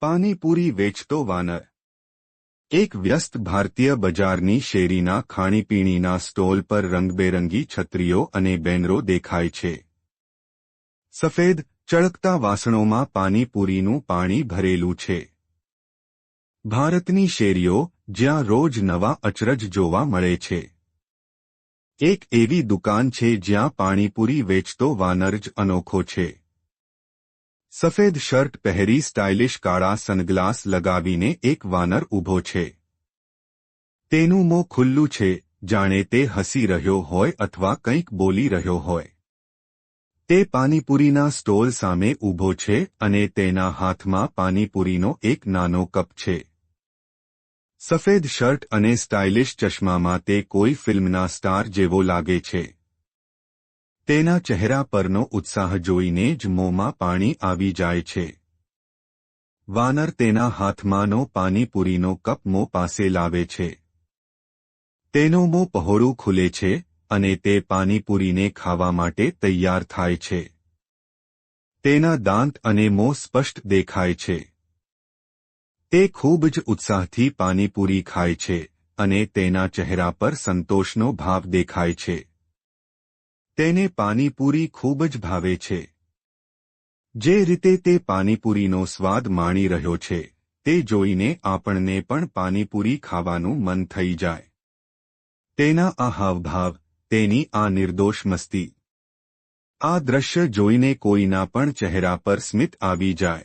પાણીપુરી વેચતો વાનર. એક વ્યસ્ત ભારતીય બજારની શેરીના ખાણીપીણીના સ્ટોલ પર રંગબેરંગી છત્રીઓ અને બેનરો દેખાય છે. સફેદ, ચળકતા વાસણોમાં પાણીપુરીનું પાણી ભરેલું છે. ભારતની શેરીઓ જ્યાં રોજ નવા અચરજ જોવા મળે છે. એક એવી દુકાન છે જ્યાં પાણીપુરી વેચતો વાનર જ અનોખો છે. સફેદ શર્ટ પહેરી સ્ટાઇલિશ કાળા સનગ્લાસ લગાવીને એક વાનર ઊભો છે. તેનું મોં ખુલ્લું છે, જાણે તે હસી રહ્યો હોય અથવા કંઈક બોલી રહ્યો હોય. તે પાણીપુરીના સ્ટોલ સામે ઊભો છે અને તેના હાથમાં પાણીપુરીનો એક નાનો કપ છે. સફેદ શર્ટ અને સ્ટાઇલિશ ચશ્મામાં તે કોઈ ફિલ્મના સ્ટાર જેવો લાગે છે. તેના ચહેરા પરનો ઉત્સાહ જોઈને જ મોંમાં પાણી આવી જાય છે. વાનર તેના હાથમાંનો પાણીપુરીનો કપ મો પાસે લાવે છે. તેનો મોં પહોળું ખુલે છે અને તે પાણીપુરીને ખાવા માટે તૈયાર થાય છે. તેના દાંત અને મોં સ્પષ્ટ દેખાય છે. તે ખૂબ જ ઉત્સાહથી પાણીપુરી ખાય છે અને તેના ચહેરા પર સંતોષનો ભાવ દેખાય છે. તેને પાણીપુરી ખૂબ જ ભાવે છે. જે રીતે તે પાણીપુરીનો સ્વાદ માણી રહ્યો છે, તે જોઈને આપણને પણ પાણીપુરી ખાવાનું મન થઈ જાય. તેના આ હાવભાવ, તેની આ નિર્દોષ મસ્તી. આ દ્રશ્ય જોઈને કોઈના પણ ચહેરા પર સ્મિત આવી જાય.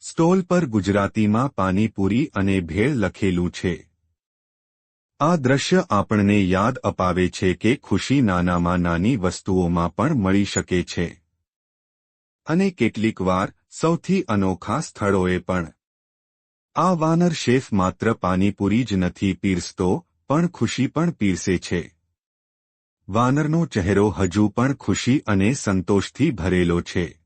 સ્ટોલ પર ગુજરાતીમાં પાણીપુરી અને ભેળ લખેલું છે. આ દ્રશ્ય આપણને યાદ અપાવે છે કે ખુશી નાનામાં નાની વસ્તુઓમાં પણ મળી શકે છે. અને કેટલીકવાર સૌથી અનોખા સ્થળોએ પણ. આ વાનર શેફ માત્ર પાણીપુરી જ નથી પીરસતો, પણ ખુશી પણ પીરસે છે. વાનરનો ચહેરો હજુ પણ ખુશી અને સંતોષથી ભરેલો છે.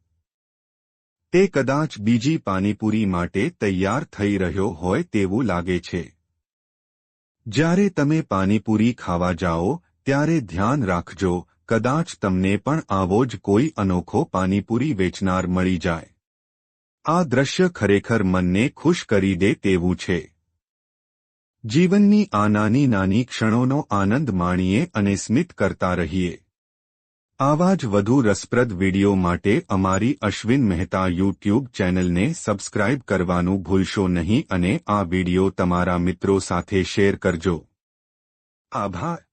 તે કદાચ બીજી પાણીપુરી માટે તૈયાર થઈ રહ્યો હોય તેવું લાગે છે. જ્યારે તમે પાણીપુરી ખાવા જાઓ, ત્યારે ધ્યાન રાખજો, કદાચ તમને પણ આવો જ કોઈ અનોખો પાણીપુરી વેચનાર મળી જાય. આ દ્રશ્ય ખરેખર મનને ખુશ કરી દે તેવું છે. જીવનની આ નાની નાની ક્ષણોનો આનંદ માણીએ અને સ્મિત કરતા રહીએ. આવા જ વધુ રસપ્રદ વિડિયો માટે અમારી અશ્વિન મહેતા યુટ્યુબ ચેનલને સબસ્ક્રાઇબ કરવાનું ભૂલશો નહીં અને આ વિડિયો તમારા મિત્રો સાથે શેર કરજો. આભાર.